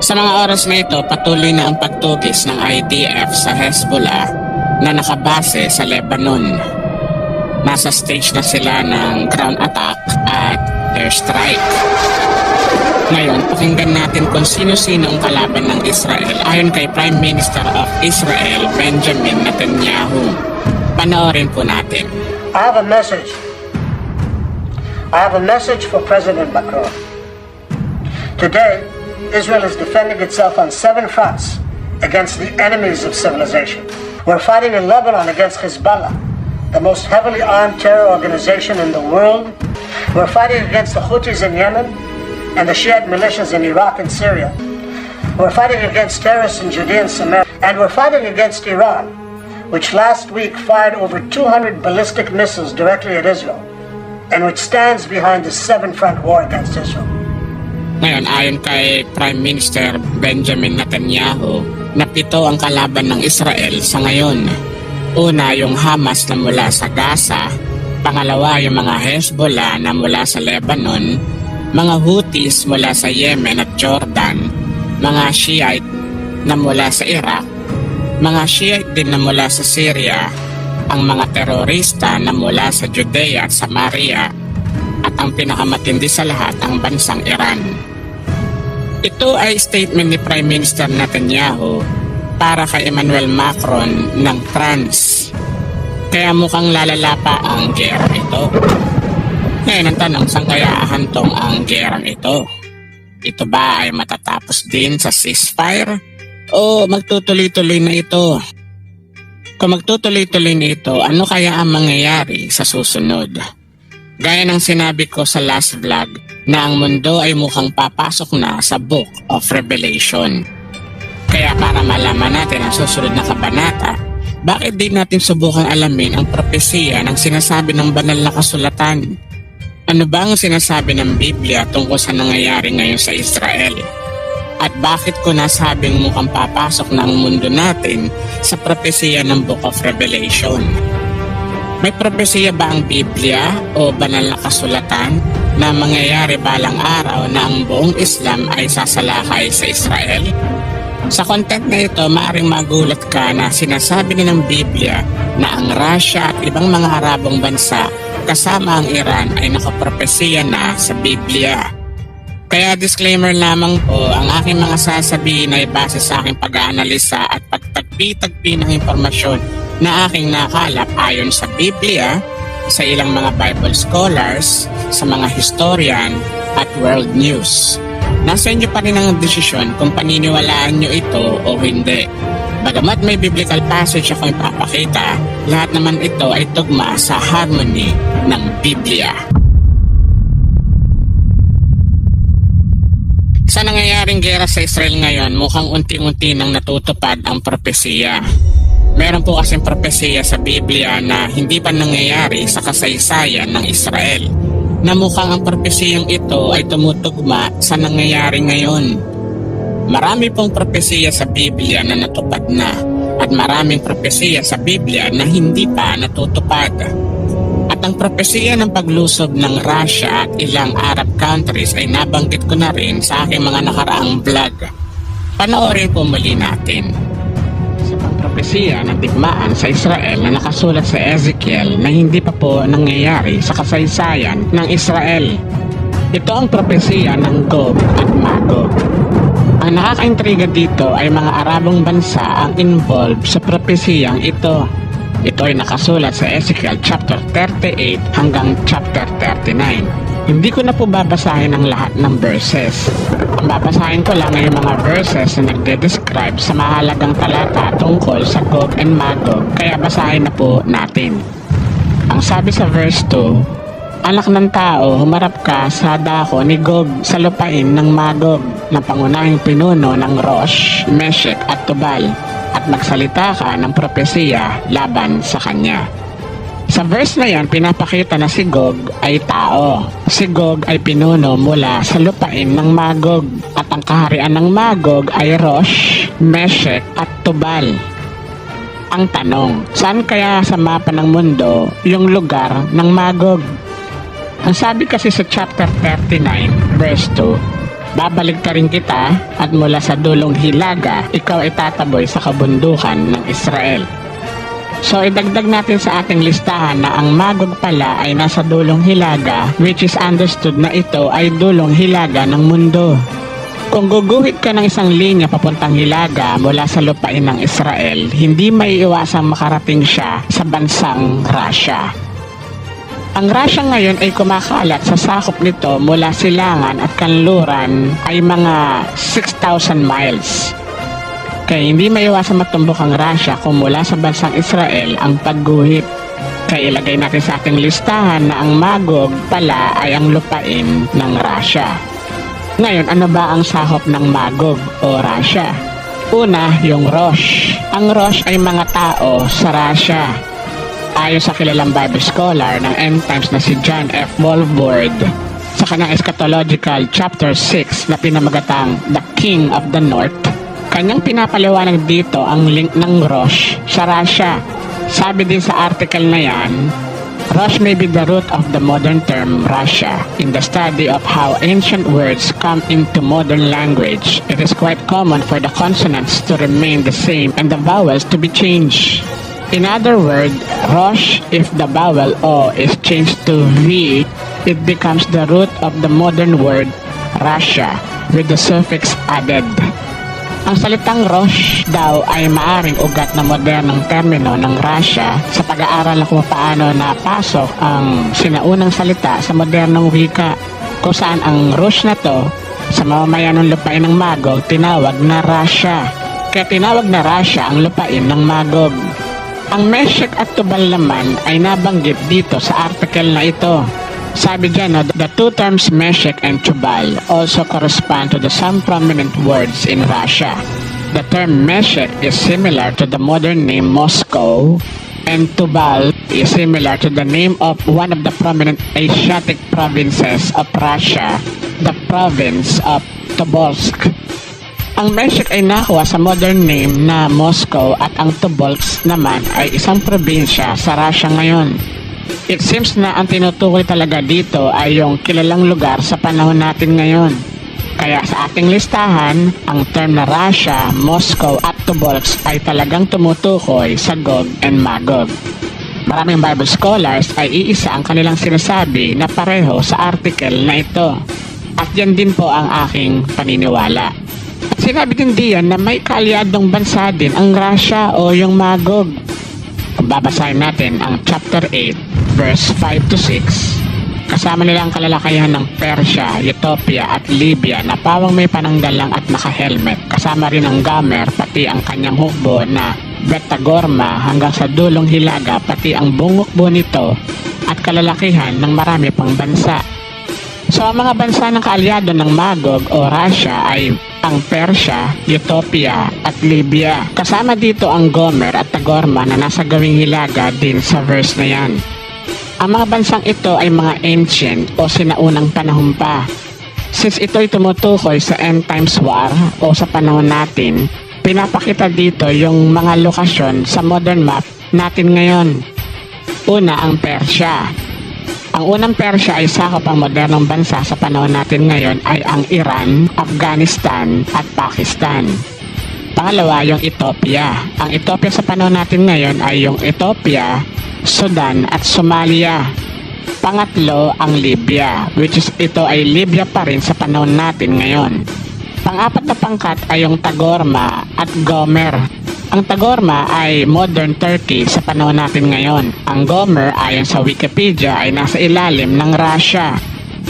Sa mga oras na ito, patuloy na ang pagtugis ng IDF sa Hezbollah na nakabase sa Lebanon. Nasa stage na sila ng ground attack at airstrike. Ngayon, pakinggan natin kung sino-sino ang kalaban ng Israel ayon kay Prime Minister of Israel, Benjamin Netanyahu. Panoorin po natin. I have a message. I have a message for President Macron. Today, Israel is defending itself on seven fronts against the enemies of civilization. We're fighting in Lebanon against Hezbollah, the most heavily armed terror organization in the world. We're fighting against the Houthis in Yemen and the Shiite militias in Iraq and Syria. We're fighting against terrorists in Judea and Samaria. And we're fighting against Iran, which last week fired over 200 ballistic missiles directly at Israel, and which stands behind the seven front war against Israel. Ngayon, ayon kay Prime Minister Benjamin Netanyahu, na pito ang kalaban ng Israel sa ngayon. Una, yung Hamas na mula sa Gaza. Pangalawa, yung mga Hezbollah na mula sa Lebanon. Mga Houthis mula sa Yemen at Jordan. Mga Shiite na mula sa Iraq. Mga Shiite din na mula sa Syria. Ang mga terorista na mula sa Judea at Samaria. At ang pinakamatindi sa lahat, ang bansang Iran. Ito ay statement ni Prime Minister Netanyahu para kay Emmanuel Macron ng France. Kaya mukhang lalala pa ang gera ito. Ngayon ang tanong, saan kaya ahantong ang gerang ito? Ito ba ay matatapos din sa ceasefire? O magtutuloy-tuloy na ito? Kung magtutuloy-tuloy na ito, ano kaya ang mangyayari sa susunod? Gaya ng sinabi ko sa last vlog na ang mundo ay mukhang papasok na sa Book of Revelation. Kaya para malaman natin ang susunod na kabanata, bakit di natin subukang alamin ang propesiya ng sinasabi ng banal na kasulatan? Ano ba ang sinasabi ng Biblia tungkol sa nangyayari ngayon sa Israel? At bakit ko nasabing mukhang papasok na ang mundo natin sa propesiya ng Book of Revelation? May propesiya ba ang Biblia o banal na kasulatan na mangyayari balang araw na ang buong Islam ay sasalakay sa Israel? Sa content na ito, maaring magulat ka na sinasabi na ng Biblia na ang Russia at ibang mga Arabong bansa kasama ang Iran ay nakapropesiya na sa Biblia. Kaya disclaimer lamang po, ang aking mga sasabihin ay base sa aking pag-aanalisa at pagtagpi-tagpi ng impormasyon na aking nakalap ayon sa Biblia, sa ilang mga Bible scholars, sa mga historian at world news. Nasa inyo pa rin ang desisyon kung paniniwalaan nyo ito o hindi. Bagamat may biblical passage ako ipapakita, lahat naman ito ay tugma sa harmony ng Biblia. Sa nangyayaring gera sa Israel ngayon, mukhang unti-unti nang natutupad ang propesiya. Meron po kasing propesiya sa Biblia na hindi pa nangyayari sa kasaysayan ng Israel na mukhang ang propesiyang ito ay tumutugma sa nangyayari ngayon. Marami pong propesiya sa Biblia na natupad na at maraming propesiya sa Biblia na hindi pa natutupad. At ang propesiya ng paglusob ng Russia at ilang Arab countries ay nabanggit ko na rin sa aking mga nakaraang vlog. Panoorin po muli natin. Pagpropesiya ng digmaan sa Israel na nakasulat sa Ezekiel na hindi pa po nangyayari sa kasaysayan ng Israel. Ito ang propesiya ng Gog at Magog. Ang nakakaintriga dito ay mga Arabong bansa ang involved sa propesiyang ito. Ito ay nakasulat sa Ezekiel chapter 38 hanggang chapter 39. Hindi ko na po babasahin ang lahat ng verses. Ang babasahin ko lang ay yung mga verses na nagde-describe sa mahalagang talata tungkol sa Gog and Magog, kaya basahin na po natin. Ang sabi sa verse 2, Anak ng tao, humarap ka sa dako ni Gog sa lupain ng Magog na pangunahing pinuno ng Rosh, Meshek at Tubal at magsalita ka ng propesiya laban sa kanya. Sa verse na yan, pinapakita na si Gog ay tao. Si Gog ay pinuno mula sa lupain ng Magog at ang kaharian ng Magog ay Rosh, Meshek at Tubal. Ang tanong, saan kaya sa mapa ng mundo yung lugar ng Magog? Ang sabi kasi sa chapter 39, verse 2, babalik ka rin kita at mula sa dulong hilaga, ikaw ay tataboy sa kabundukan ng Israel. So idagdag natin sa ating listahan na ang Magog pala ay nasa dulong hilaga which is understood na ito ay dulong hilaga ng mundo. Kung guguhit ka ng isang linya papuntang hilaga mula sa lupain ng Israel, hindi may iwasang makarating siya sa bansang Russia. Ang Russia ngayon ay kumakalat sa sakop nito mula silangan at kanluran ay mga 6,000 miles. Kaya hindi maiwasan matumbok ang Russia kung mula sa bansang Israel ang pagguhit. Kaya ilagay natin sa ating listahan na ang Magog pala ay ang lupain ng Russia. Ngayon, ano ba ang sahop ng Magog o Russia? Una, yung Rosh. Ang Rosh ay mga tao sa Russia. Ayon sa kilalang Bible scholar ng end times na si John F. Walford sa kanyang eschatological chapter 6 na pinamagatang The King of the North, kanyang pinapaliwanag dito ang link ng Rosh sa Russia. Sabi din sa article na yan, Rosh may be the root of the modern term Russia. In the study of how ancient words come into modern language, it is quite common for the consonants to remain the same and the vowels to be changed. In other words, Rosh, if the vowel O is changed to V, it becomes the root of the modern word Russia with the suffix added. Ang salitang Rosh daw ay maaring ugat na modernong termino ng Russia sa pag-aaral kung paano napasok ang sinaunang salita sa modernong wika kung saan ang Rosh na to sa mamamayan ng lupain ng Magog tinawag na Russia. Kaya tinawag na Russia ang lupain ng Magog. Ang Meshek at Tubal naman ay nabanggit dito sa article na ito. Sabi dyan, no, the two terms Meshek and Tubal also correspond to the some prominent words in Russia. The term Meshek is similar to the modern name Moscow, and Tubal is similar to the name of one of the prominent Asiatic provinces of Russia, the province of Tobolsk. Ang Meshek ay nakuha sa modern name na Moscow at ang Tobolsk naman ay isang probinsya sa Russia ngayon. It seems na ang tinutukoy talaga dito ay yung kilalang lugar sa panahon natin ngayon. Kaya sa ating listahan, ang term na Russia, Moscow at Tobolsk ay talagang tumutukoy sa Gog and Magog. Maraming Bible scholars ay iisa ang kanilang sinasabi na pareho sa article na ito. At yan din po ang aking paniniwala. At sinabi din diyan na may kaalyadong bansa din ang Russia o yung Magog. Kung babasahin natin ang chapter 8, verse 5 to 6, kasama nila ang kalalakayan ng Persia, Ethiopia at Libya na pawang may pananggalang at naka-helmet. Kasama rin ang Gamer, pati ang kanyang hukbo na Betagorma hanggang sa dulong hilaga, pati ang bungokbo nito at kalalakihan ng marami pang bansa. So ang mga bansa ng kaalyado ng Magog o Russia ay ang Persia, Ethiopia at Libya. Kasama dito ang Gomer at Tagorma na nasa gawing hilaga din sa verse na yan. Ang mga bansang ito ay mga ancient o sinaunang panahon pa. Since ito'y tumutukoy sa end times war o sa panahon natin, pinapakita dito yung mga lokasyon sa modern map natin ngayon. Una ang Persia. Ang unang Persia ay sakop ang modernong bansa sa panahon natin ngayon ay ang Iran, Afghanistan at Pakistan. Pangalawa, yung Ethiopia. Ang Ethiopia sa panahon natin ngayon ay yung Ethiopia, Sudan at Somalia. Pangatlo, ang Libya, which is ito ay Libya pa rin sa panahon natin ngayon. Pang-apat na pangkat ay yung Tagorma at Gomer. Ang Tagorma ay modern Turkey sa panahon natin ngayon. Ang Gomer ayon sa Wikipedia ay nasa ilalim ng Russia.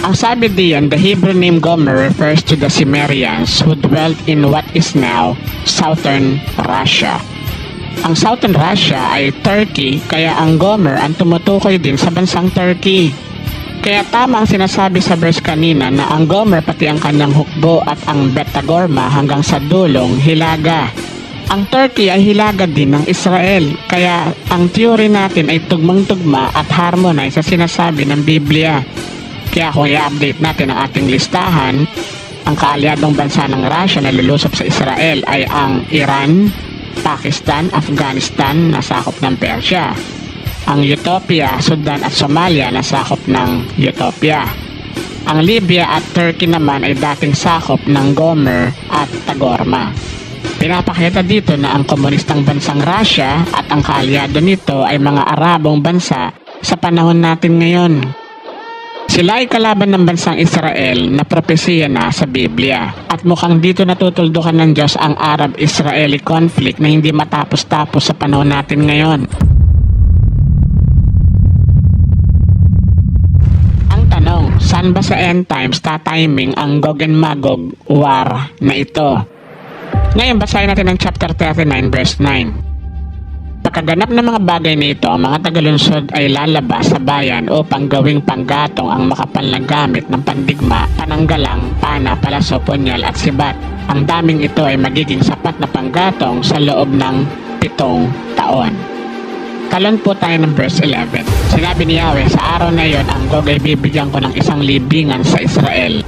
Ang sabi diyan, the Hebrew name Gomer refers to the Cimmerians who dwelt in what is now southern Russia. Ang southern Russia ay Turkey, kaya ang Gomer ang tumutukoy din sa bansang Turkey. Kaya tama ang sinasabi sa verse kanina na ang Gomer pati ang kanyang hukbo at ang Betagorma hanggang sa dulong hilaga. Ang Turkey ay hilaga din ng Israel, kaya ang theory natin ay tugmang-tugma at harmonize sa sinasabi ng Biblia. Kaya kung i-update natin ang ating listahan, ang kaalyadong bansa ng Russia na lulusop sa Israel ay ang Iran, Pakistan, Afghanistan na sakop ng Persia. Ang Ethiopia, Sudan at Somalia na sakop ng Ethiopia. Ang Libya at Turkey naman ay dating sakop ng Gomer at Tagorma. Pinapakita dito na ang komunistang bansang Russia at ang kaalyado nito ay mga Arabong bansa sa panahon natin ngayon. Sila ay kalaban ng bansang Israel na propesiya na sa Biblia. At mukhang dito natutuldukan ng Diyos ang Arab-Israeli conflict na hindi matapos-tapos sa panahon natin ngayon. Ang tanong, saan ba sa end times tatiming ang Gog and Magog war na ito? Ngayon, basahin natin ang chapter 39 verse 9. Pagkaganap ng mga bagay na ito, ang mga tagalunsod ay lalabas sa bayan upang gawing panggatong ang makapal na gamit ng pandigma, pananggalang, pana, palaso, punyal at sibat. Ang daming ito ay magiging sapat na panggatong sa loob ng pitong taon. Talon po tayo ng verse 11. Sinabi ni Yahweh, sa araw na iyon, ang Gog ay bibigyan ko ng isang libingan sa Israel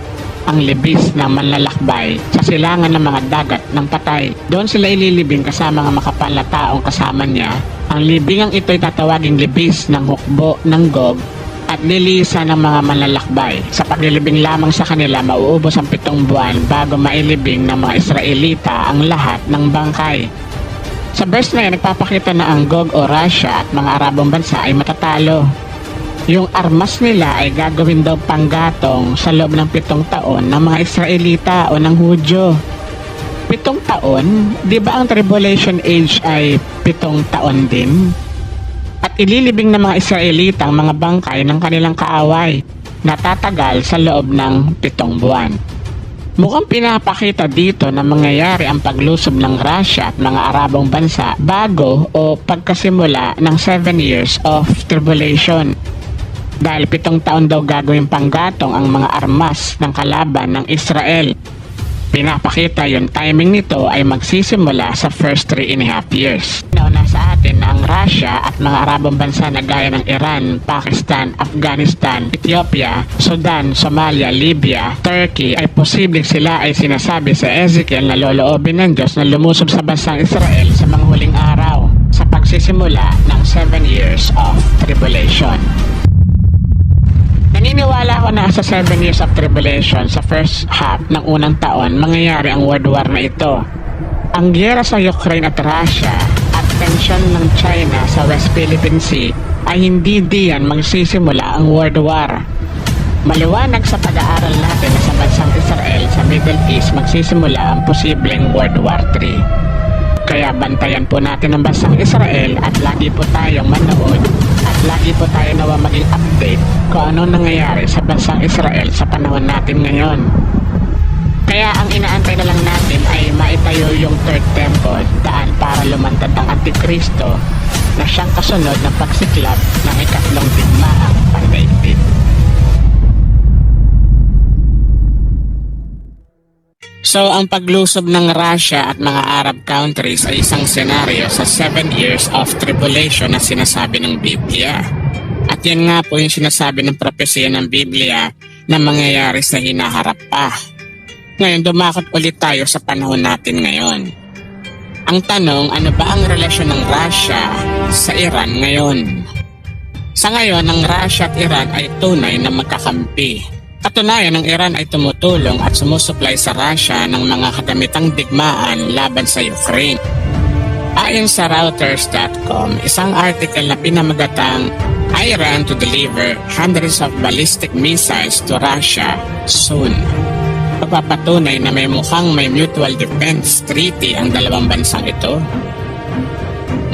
ang libis ng manlalakbay sa silangan ng mga dagat ng patay. Doon sila ililibing kasama ng makapal na taong kasama niya. Ang libingang ito ay tatawaging libis ng hukbo ng Gog at lilisa ng mga manlalakbay. Sa paglilibing lamang sa kanila, mauubos ang pitong buwan bago mailibing ng mga Israelita ang lahat ng bangkay. Sa verse na yan, nagpapakita na ang Gog o Russia at mga Arabong bansa ay matatalo. Yung armas nila ay gagawin daw panggatong sa loob ng pitong taon ng mga Israelita o ng Hudyo. Pitong taon? Di ba ang tribulation age ay pitong taon din? At ililibing ng mga Israelita ang mga bangkay ng kanilang kaaway na tatagal sa loob ng pitong buwan. Mukhang pinapakita dito na mangyayari ang paglusob ng Russia at mga Arabong bansa bago o pagkasimula ng 7 years of tribulation. Dahil pitong taon daw gagawin panggatong ang mga armas ng kalaban ng Israel. Pinapakita yung timing nito ay magsisimula sa first three and a half years. Nauna sa atin na ang Russia at mga Arabong bansa na gaya ng Iran, Pakistan, Afghanistan, Ethiopia, Sudan, Somalia, Libya, Turkey ay posibleng sila ay sinasabi sa Ezekiel na loloobin ng Diyos na lumusob sa bansang Israel sa mga huling araw sa pagsisimula ng 7 years of tribulation. Naniniwala ako na sa 7 years of tribulation sa first half ng unang taon, mangyayari ang World War na ito. Ang gyera sa Ukraine at Russia at tensyon ng China sa West Philippine Sea ay hindi diyan magsisimula ang World War. Maliwanag sa pag-aaral natin na sa bansang Israel sa Middle East magsisimula ang posibleng World War III. Kaya bantayan po natin ang bansang Israel at lagi po tayong manood lagi po tayo nawa maging update kung ano nangyayari sa bansang Israel sa panahon natin ngayon. Kaya ang inaantay na lang natin ay maitayo yung third temple daan para lumantad ang Antikristo na siyang kasunod ng pagsiklab ng ikatlong digmaang pandaigdig. So ang paglusob ng Russia at mga Arab countries ay isang senaryo sa 7 years of tribulation na sinasabi ng Biblia. At yan nga po yung sinasabi ng propesya ng Biblia na mangyayari sa hinaharap pa. Ngayon dumakot ulit tayo sa panahon natin ngayon. Ang tanong, ano ba ang relasyon ng Russia sa Iran ngayon? Sa ngayon, ang Russia at Iran ay tunay na magkakampi. Katunayan, ang Iran ay tumutulong at sumusupply sa Russia ng mga kagamitang digmaan laban sa Ukraine. Ayon sa Reuters.com, isang article na pinamagatang Iran to deliver hundreds of ballistic missiles to Russia soon. Pagpapatunay na may mukhang may mutual defense treaty ang dalawang bansang ito.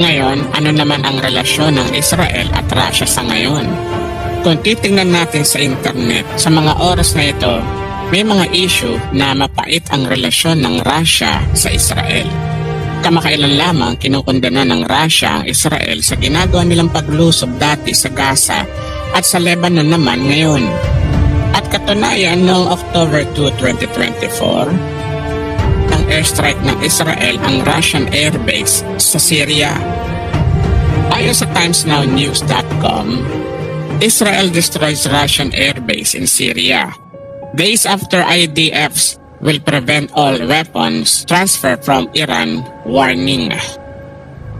Ngayon, ano naman ang relasyon ng Israel at Russia sa ngayon? Kung titingnan natin sa internet, sa mga oras na ito, may mga issue na mapait ang relasyon ng Russia sa Israel. Kamakailan lamang kinukundana ng Russia ang Israel sa ginagawa nilang paglusob dati sa Gaza at sa Lebanon naman ngayon. At katunayan noong October 2, 2024, ang airstrike ng Israel ang Russian airbase sa Syria. Ayon sa TimesNowNews.com, Israel destroys Russian airbase in Syria. Days after IDFs will prevent all weapons transfer from Iran, warning.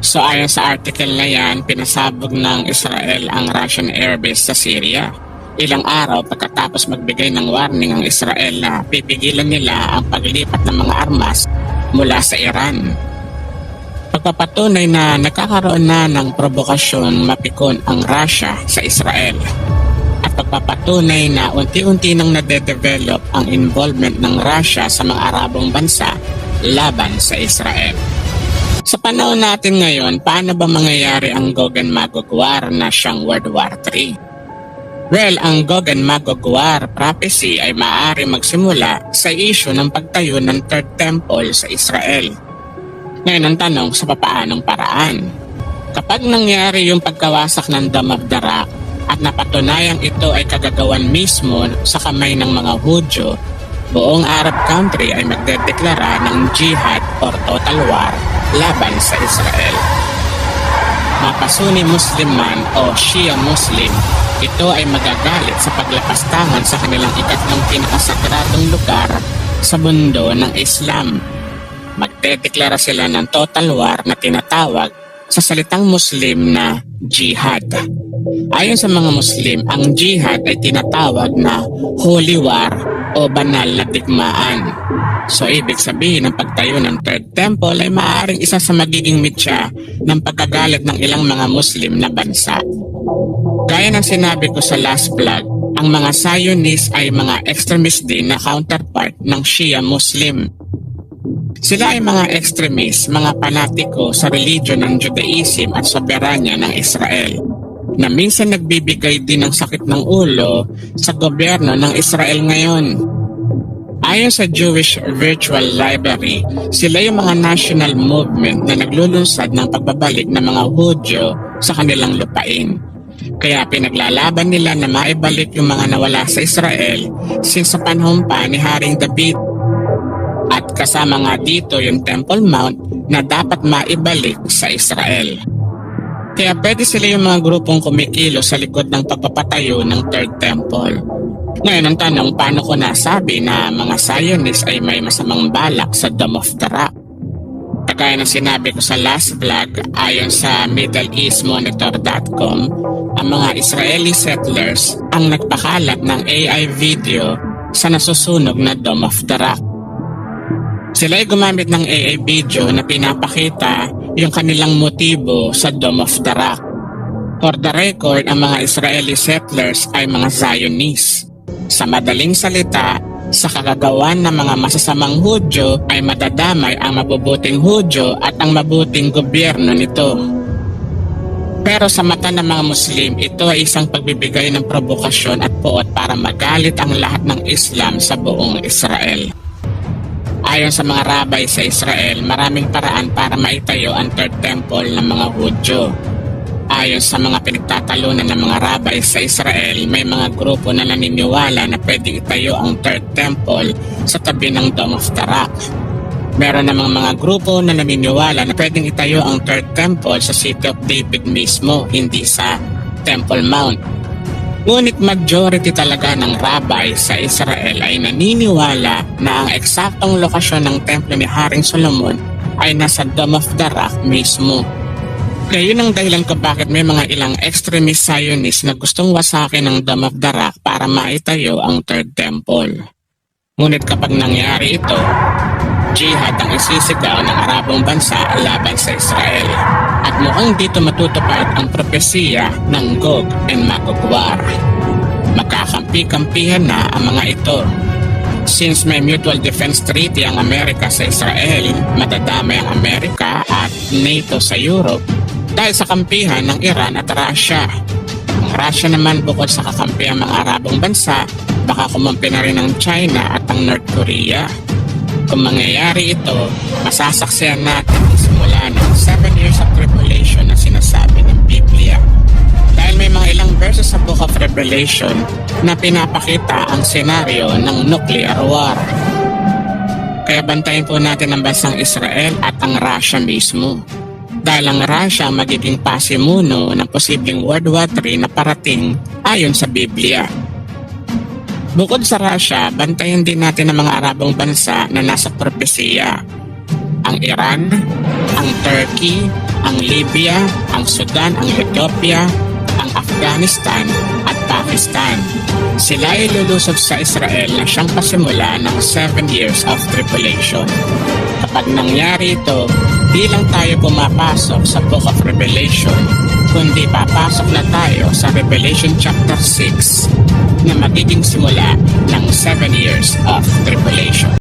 So ayon sa article na yan, pinasabog ng Israel ang Russian airbase sa Syria. Ilang araw pagkatapos magbigay ng warning ang Israel na pipigilan nila ang paglipat ng mga armas mula sa Iran. Pagpapatunay na nagkakaroon na ng provokasyon mapikon ang Russia sa Israel at pagpapatunay na unti-unti nang nade-develop ang involvement ng Russia sa mga Arabong bansa laban sa Israel. Sa panahon natin ngayon, paano ba mangyayari ang Gog and Magog War na siyang World War III? Well, ang Gog and Magog War prophecy ay maaari magsimula sa issue ng pagtayo ng Third Temple sa Israel. Ngayon ang tanong sa papaanong paraan. Kapag nangyari yung pagkawasak ng Rock at napatunayang ito ay kagagawan mismo sa kamay ng mga Hudyo, buong Arab country ay magdedeklara ng jihad or total war laban sa Israel. Mapasuni Muslim man o Shia Muslim, ito ay magagalit sa paglapastangan sa kanilang ikatlong pinakasakradong lugar sa mundo ng Islam. Magdedeklara sila ng total war na tinatawag sa salitang Muslim na jihad. Ayon sa mga Muslim, ang jihad ay tinatawag na holy war o banal na digmaan. So ibig sabihin ng pagtayo ng Third Temple ay maaaring isa sa magiging mitya ng pagkagalit ng ilang mga Muslim na bansa. Gaya ng sinabi ko sa last vlog, ang mga Zionists ay mga extremist din na counterpart ng Shia Muslim. Sila ay mga extremist, mga panatiko sa religion ng Judaism at soberanya ng Israel na minsan nagbibigay din ng sakit ng ulo sa gobyerno ng Israel ngayon. Ayon sa Jewish Virtual Library, sila yung mga national movement na naglulunsad ng pagbabalik ng mga Hudyo sa kanilang lupain. Kaya pinaglalaban nila na maibalik yung mga nawala sa Israel since sa panahon pa ni Haring David. At kasama nga dito yung Temple Mount na dapat maibalik sa Israel. Kaya pwede sila yung mga grupong kumikilo sa likod ng pagpapatayo ng Third Temple. Ngayon ang tanong, paano ko nasabi na mga Zionists ay may masamang balak sa Dome of the Rock? Kagaya ng sinabi ko sa last vlog, ayon sa MiddleEastMonitor.com, ang mga Israeli settlers ang nagpakalat ng AI video sa nasusunog na Dome of the Rock. Sila ay gumamit ng AI video na pinapakita yung kanilang motibo sa Dome of the Rock. For the record, ang mga Israeli settlers ay mga Zionists. Sa madaling salita, sa kagagawan ng mga masasamang Hudyo ay madadamay ang mabubuting Hudyo at ang mabuting gobyerno nito. Pero sa mata ng mga Muslim, ito ay isang pagbibigay ng provokasyon at puot para magalit ang lahat ng Islam sa buong Israel. Ayon sa mga rabay sa Israel, maraming paraan para maitayo ang Third Temple ng mga Hudyo. Ayon sa mga pinagtatalunan ng mga rabay sa Israel, may mga grupo na naniniwala na pwedeng itayo ang Third Temple sa tabi ng Dome of Rock. Meron namang mga grupo na naniniwala na pwedeng itayo ang Third Temple sa City of David mismo, hindi sa Temple Mount. Ngunit majority talaga ng rabay sa Israel ay naniniwala na ang eksaktong lokasyon ng templo ni Haring Solomon ay nasa Dome of Rock mismo. Kaya yun ang dahilan ko bakit may mga ilang extremist Zionists na gustong wasakin ng Dome of Rock para maitayo ang Third Temple. Ngunit kapag nangyari ito, jihad ang isisigaw ng Arabong bansa laban sa Israel. At mukhang dito matutupad ang propesiya ng Gog and Magog. Magkakampi-kampihan na ang mga ito. Since may mutual defense treaty ang Amerika sa Israel, madadamay ang Amerika at NATO sa Europe dahil sa kampihan ng Iran at Russia. Ang Russia naman bukod sa kakampi ang mga Arabong bansa, baka kumampi na rin ang China at ang North Korea. Kung mangyayari ito, masasaksiyan natin simula ng 7 years of tribulation na sinasabi ng Biblia. Dahil may mga ilang verses sa Book of Revelation na pinapakita ang senaryo ng nuclear war. Kaya bantayan po natin ang bansang Israel at ang Russia mismo. Dahil ang Russia magiging pasimuno ng posibleng World War III na parating ayon sa Biblia. Bukod sa Russia, bantayan din natin ang mga Arabong bansa na nasa propesiya. Ang Iran, ang Turkey, ang Libya, ang Sudan, ang Ethiopia, ang ng Afghanistan at Pakistan. Sila ay lulusog sa Israel na siyang pasimula ng 7 years of tribulation. Kapag nangyari ito, di lang tayo pumapasok sa Book of Revelation, kundi papasok na tayo sa Revelation chapter 6 na magiging simula ng 7 years of tribulation.